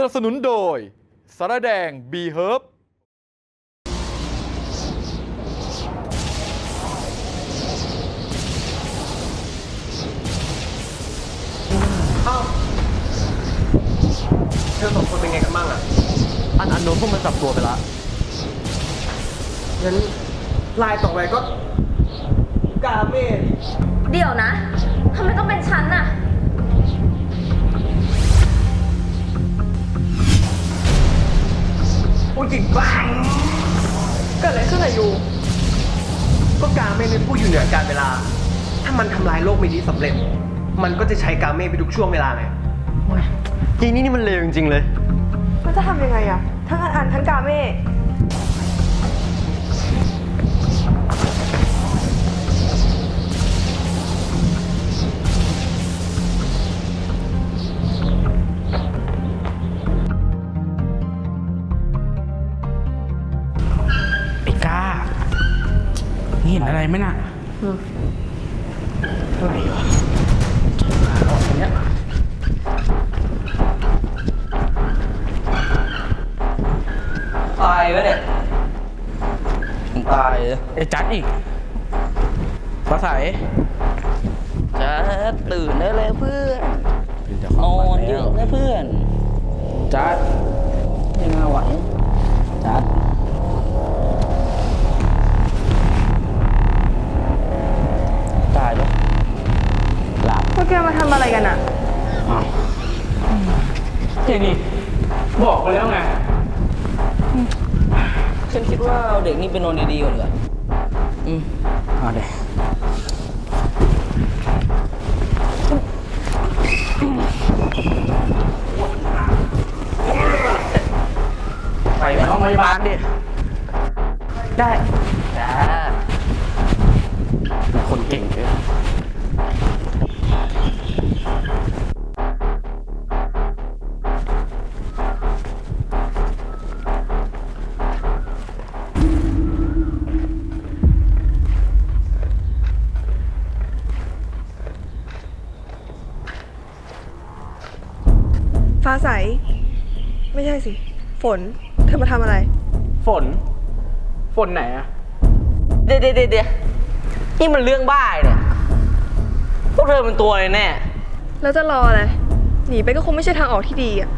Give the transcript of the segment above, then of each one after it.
สนับสนุนโดยสารแดง B Herb อ้าวเธอสองคนเป็นไงกันบ้างอะ อันอันโน้นพวกมันจับตัวไปละ งั้นไลน์ต่อไปก็ กาเมดิเดี๋ยวนะทำไมต้องเป็นฉันน่ะ พูดจริงบ้าเกิดอะไรขึ้นอะยูก็กาเมเป็นผู้อยู่เหนือการเวลา ถ้ามันทำลายโลกใบนี้สำเร็จ มันก็จะใช้กาเมไปทุกช่วงเวลาไงจริงนี่นี่มันเลวจริงๆเลย มันจะทำยังไงอะทั้งอันอันทั้งกาเม่ เห็นอะไรไหมน่ะอะไรวะเจอขาออกอย่างเนี้ยตายวะเนี่ยมึงตายเหรอไอ้จัดอีกฟ้าใสจะตื่นได้เลยเพื่อนเป็นเจ้าขนองอบ้านเยแล้อะวนะเพื่อน จัดไม่น่าไหวจัด ตายปะหลับพวกแกมาทำอะไรกันอะอ้าวเจนี่บอกไปแล้วไง ฉันคิดว่าเอาเด็กนี่ไปนอนดีๆก่อนเหรออืมเอาเดี๋ย ไม่ใช่สิ ฝน เธอมาทำอะไร ฝน ฝนไหนอะเดี๋ยวเดี๋ยวเดี๋ยวนี่มันเรื่องบ้าเนี่ย พวกเธอเป็นตัวอะไรแน่ แล้วจะรออะไร หนีไปก็คงไม่ใช่ทางออกที่ดีอะ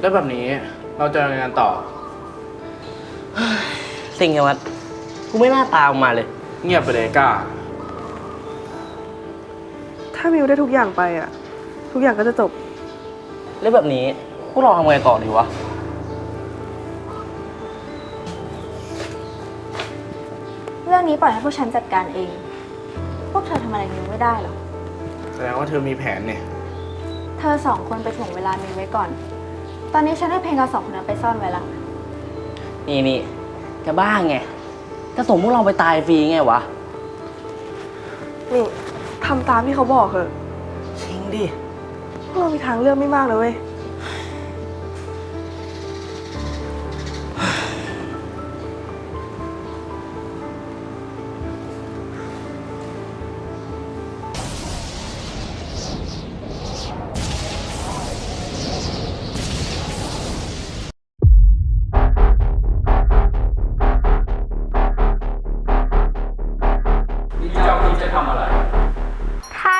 แล้วแบบนี้เราจะยังไงกันต่อ สิ่งไงวัดกูไม่น่าตามมาเลย เงียบไปเลยกล้า ถ้ามิวได้ทุกอย่างไปอะทุกอย่างก็จะจบ แล้วแบบนี้พวกเราทำไงต่อดีวะ เรื่องนี้ปล่อยให้พวกฉันจัดการเอง พวกเธอทำอะไรมิวไม่ได้หรอก แสดงว่าเธอมีแผนเนี่ย เธอสองคนไปถ่วงเวลามิวไว้ก่อน ตอนนี้ฉันให้เพลงเราสองคนนั้นไปซ่อนไว้แล้วนี่นี่จะบ้าไงจะส่งพวกเราไปตายฟรีไงวะ นี่ทำตามที่เขาบอกเถอะ จริงดิ พวกเรามีทางเลือกไม่มากเลยเว้ย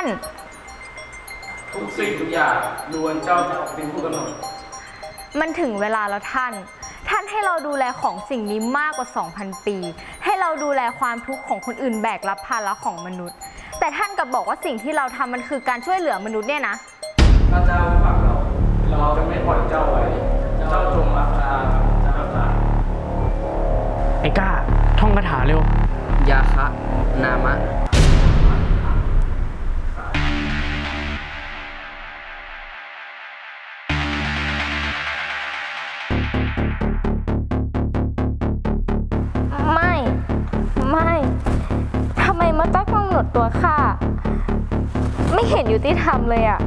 ท่านทุกสิ่งทุกอย่างล้วนเจ้าเป็นผู้กำหนดมันถึงเวลาแล้วท่าน ท่านให้เราดูแลของสิ่งนี้มากกว่า 2,000 ปี ให้เราดูแลความทุกข์ของคนอื่นแบกรับภาระของมนุษย์ แต่ท่านกลับบอกว่าสิ่งที่เราทำมันคือการช่วยเหลือมนุษย์เนี่ยนะถ้าเจ้าไม่ฟังเรา เราจะไม่ปล่อยเจ้าไว้ เจ้าจงรับตาเจ้าตาไอ้ก้า ท่องคาถาเร็ว ยาคะ นามะ ต้องกำหนดตัวข้าไม่เห็นยุติธรรมเลยอะ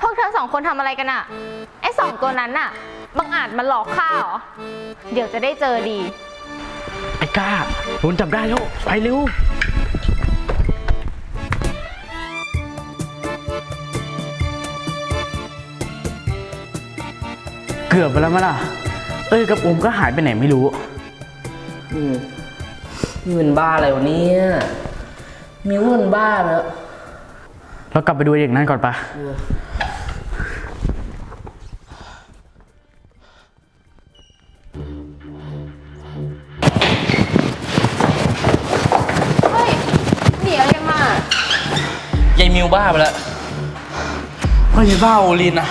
พวกเธอสองคนทำอะไรกันอะไอ้สองตัวนั้นน่ะบังอาจมาหลอกข้าเหรอ เดี๋ยวจะได้เจอดี ไอ้ก้าโดนจับได้แล้ว ไปเร็ว กือบไปแล้วมั้ยล่ะ เอ้ยกับโอมก็หายไปไหนไม่รู้ อืมนี่มันบ้าอะไรวะเนี่ยมิวมันบ้าแล้ว เรากลับไปดูไอ้เด็กนั้นก่อนปะเฮ้ยหนีอะไรกันมายายมิวบ้าไปแล้วเฮ้ยบ้าโอลินนะ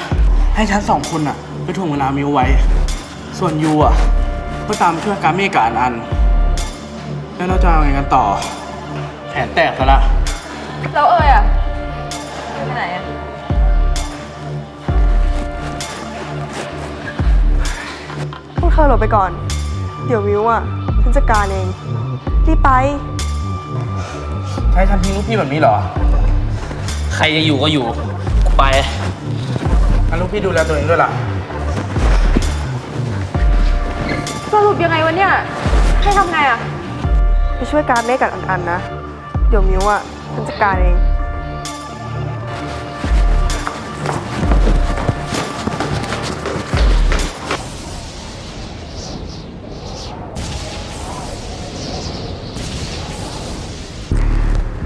ให้ฉันสองคนอะ ไปถ่วงเวลามิวไว้ ส่วนยูอะก็ตามช่วยการเมฆกับอันอัน แล้วเราจะเอาไงกันต่อ แผนแตกซะละ แล้วเอ่ยอะไปไหนอะ พวกเธอหลบไปก่อน เดี๋ยววิวอะฉันจัดการเอง รีบไป ใช้ฉันทิ้งลูกพี่แบบนี้เหรอใครจะอยู่ก็อยู่กูไป งั้นลูกพี่ดูแลตัวเองด้วยล่ะ สรุปยังไงวะเนี่ย ให้ทำไงอะไปช่วยการเมฆกับอันๆนะ เดี๋ยวมิวอะฉันจัดการเอง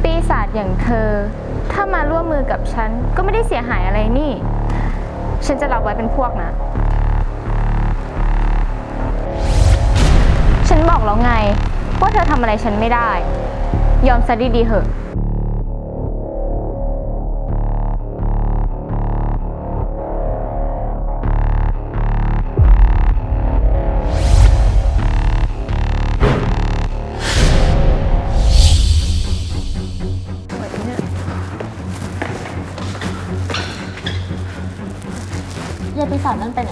ปีศาจอย่างเธอ ถ้ามาร่วมมือกับฉัน ก็ไม่ได้เสียหายอะไรนี่ ฉันจะรับไว้เป็นพวกนะ นบอกแล้วไง ว่าเธอทำอะไรฉันไม่ได้ ยอมซะดีๆเหอะ ยายปีศาจนั่นไปไหน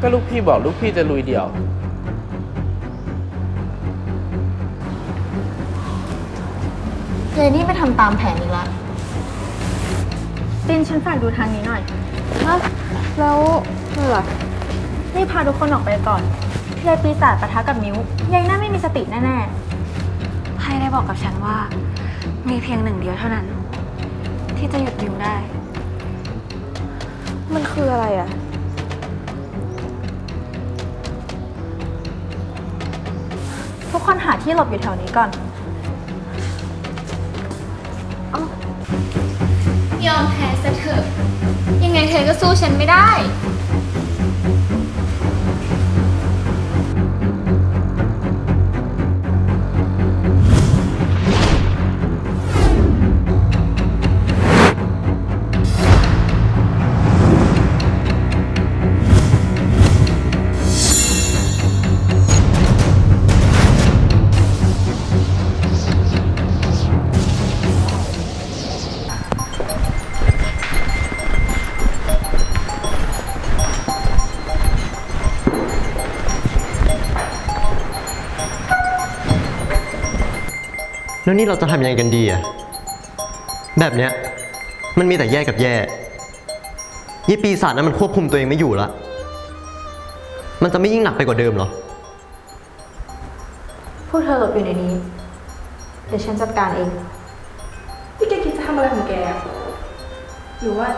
ก็ลูกพี่บอกลูกพี่จะลุยเดี่ยว ยายนี่ไปทำตามแผนอีกแล้วตินฉันฝากดูทางนี้หน่อย แล้วเออนี่พาทุกคนออกไปก่อนยายปีศาจปะทะกับมิ้วยายน่าไม่มีสติแน่ๆไพ่ได้บอกกับฉันว่า มีเพียงหนึ่งเดียวเท่านั้น ที่จะหยุดมิ้วได้ มันคืออะไรอะทุกคนหาที่หลบอยู่แถวนี้ก่อน ยอมแพ้ซะเถอะยังไงเธอก็สู้ฉันไม่ได้ แล้วนี่เราจะทำยังไงกันดีอะแบบเนี้ยมันมีแต่แย่กับแย่ยี่ปีศาจนั้นมันควบคุมตัวเองไม่อยู่ละมันจะไม่ยิ่งหนักไปกว่าเดิมเหรอ พวกเธอหลบอยู่ในนี้ เดี๋ยวฉันจัดการเอง พี่แกคิดจะทำอะไรของแกอะหรือว่า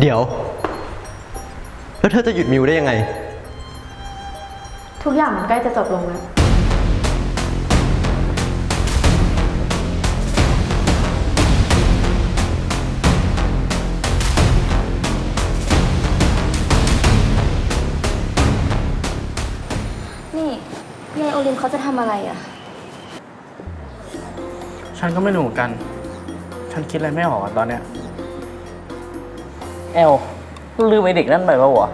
เดี๋ยว แล้วเธอจะหยุดมิวได้ยังไง ทุกอย่างมันใกล้จะจบลงแล้ว นี่ยายโอลินเขาจะทำอะไรอะฉันก็ไม่รู้เหมือนกัน ฉันคิดอะไรไม่ออกอะตอนเนี้ย แอลลืมไอเด็กนั่นไปปะวะ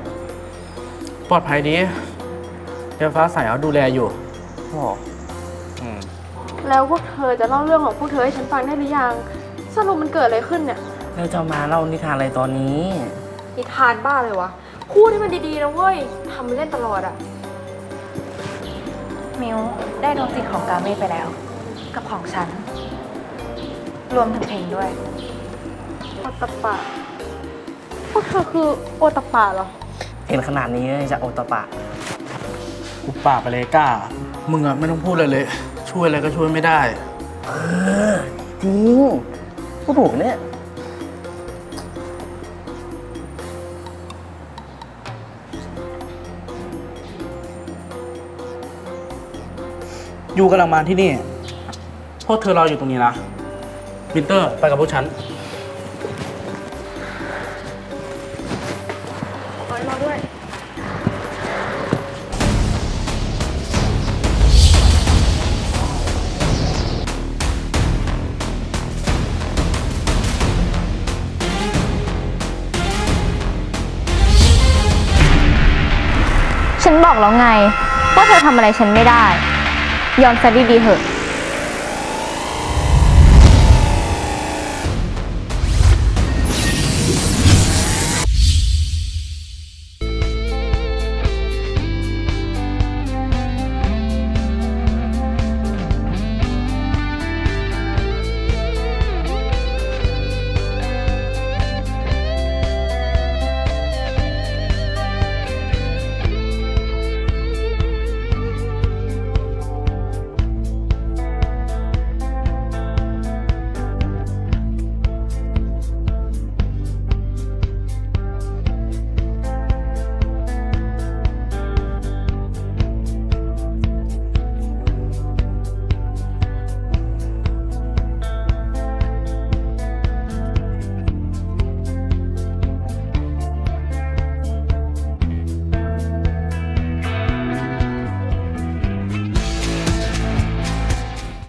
ปลอดภัยดี เดี๋ยวฟ้าใสเขาดูแลอยู่อ๋ออืม แล้วพวกเธอจะเล่าเรื่องของพวกเธอให้ฉันฟังได้หรือยัง สรุปมันเกิดอะไรขึ้นเนี่ย แล้วจะมาเล่านิทานอะไรตอนนี้ นิทานบ้าเลยวะ พูดให้มันดีๆนะเว้ยทำมันเล่นตลอดอะมิวได้ดวงจิตของกาเม่ไปแล้ว กับของฉัน รวมถึงเพลงด้วย โอตปะ พวกเธอคือโอตปะเหรอ เห็นขนาดนี้จะโอตะปะ กูปากไปเลยกล้า มึงอะไม่ต้องพูดเลยเลย ช่วยอะไรก็ช่วยไม่ได้ จริงพูดถูกเนี่ยยูกำลังมาที่นี่ พวกเธอรออยู่ตรงนี้นะวินเตอร์ไปกับพวกฉันฉัน บอกแล้วไง ว่าเธอทำอะไรฉันไม่ได้ ยอมซะดีๆเถอะ